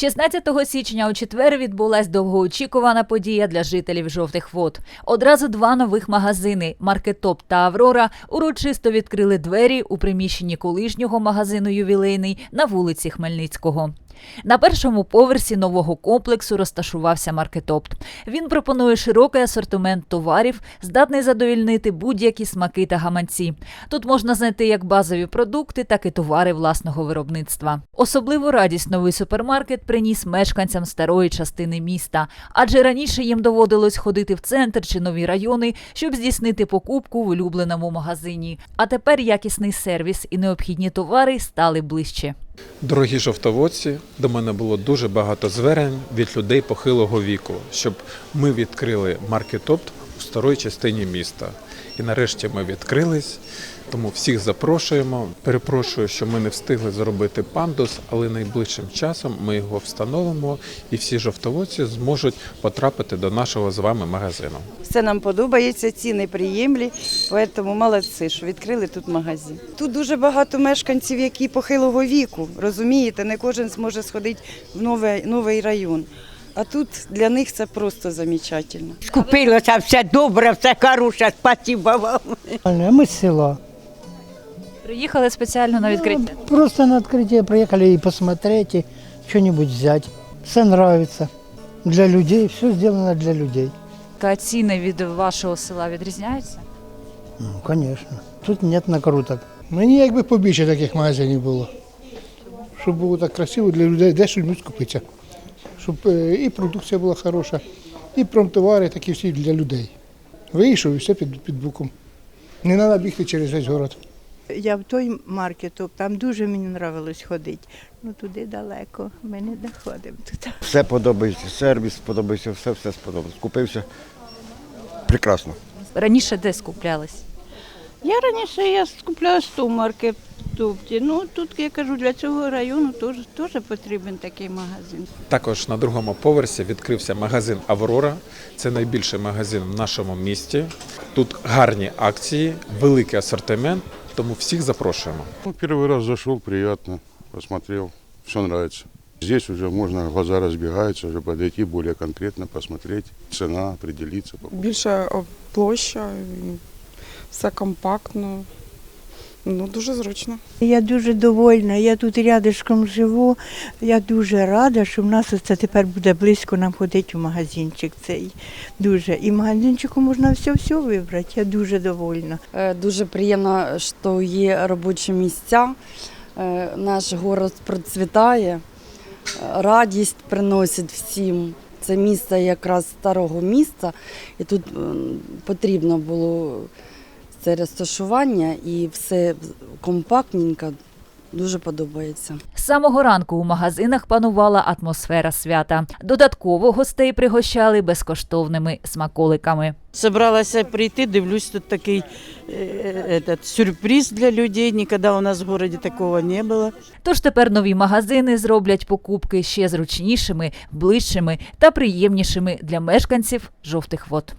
16 січня у четвер відбулась довгоочікувана подія для жителів жовтих вод. Одразу два нових магазини Маркетоп та Аврора урочисто відкрили двері у приміщенні колишнього магазину ювілейний на вулиці Хмельницького. На першому поверсі нового комплексу розташувався маркетопт. Він пропонує широкий асортимент товарів, здатний задовільнити будь-які смаки та гаманці. Тут можна знайти як базові продукти, так і товари власного виробництва. Особливу радість новий супермаркет приніс мешканцям старої частини міста, адже раніше їм доводилось ходити в центр чи нові райони, щоб здійснити покупку в улюбленому магазині. А тепер якісний сервіс і необхідні товари стали ближче. Дорогі жовтоводці, до мене було дуже багато звернень від людей похилого віку, щоб ми відкрили маркетопт у старої частині міста. І нарешті ми відкрились, тому всіх запрошуємо. Перепрошую, що ми не встигли зробити пандус, але найближчим часом ми його встановимо, і всі жовтоводці зможуть потрапити до нашого з вами магазину. Все нам подобається, ціни приємлі, тому молодці, що відкрили тут магазин. Тут дуже багато мешканців, які похилого віку, розумієте, не кожен зможе сходити в новий, новий район. А тут для них це просто замечательно. Скупилося все добре, все хороше, спасибо вам. А мы с села. Приїхали спеціально на відкриття. Просто на открытие приехали и посмотреть, и что-нибудь взять. Все нравится. Для людей, все сделано для людей. Та ціни від вашого села відрізняються? Ну, конечно. Тут нет накруток. Мені якби побільше таких магазинів було. Щоб було так красиво для людей, де що скупитися. Щоб е, і продукція була хороша, і промтовари такі всі для людей. Вийшов і все під, під боком. Не треба бігти через весь город. Я в той маркетоп, там дуже мені нравилось ходити. Ну туди далеко, ми не доходимо туди. Все подобається, сервіс подобається, все, все сподобається. Купився прекрасно. Раніше де скуплялись? Я раніше я скуплялась в тому. Ну тут я кажу, для цього району теж, теж потрібен такий магазин. Також на другому поверсі відкрився магазин Аврора. Це найбільший магазин в нашому місті. Тут гарні акції, великий асортимент, тому всіх запрошуємо. Ну, перший раз зашел, приємно, посмотрел, все нравится. Здесь уже можна глаза розбігаються, вже подойти более конкретно, посмотреть, цена, определиться. більша площа, все компактно. Ну, дуже зручно. Я дуже довольна, я тут рядышком живу. Я дуже рада, що в нас це тепер буде близько нам ходити в магазинчик цей. Дуже. І в магазинчику можна все-все вибрати. Я дуже довольна. Е, Дуже приємно, що є робочі місця. Е, Наш город процвітає, радість приносить всім. Це місце якраз старого міста, і тут потрібно було це розташування і все компактненько, дуже подобається. З самого ранку у магазинах панувала атмосфера свята. Додатково гостей пригощали безкоштовними смаколиками. Собралася прийти, дивлюсь, тут такий е, этот, сюрприз для людей. Ніколи у нас в городі такого не було. Тож тепер нові магазини зроблять покупки ще зручнішими, ближчими та приємнішими для мешканців жовтих вод.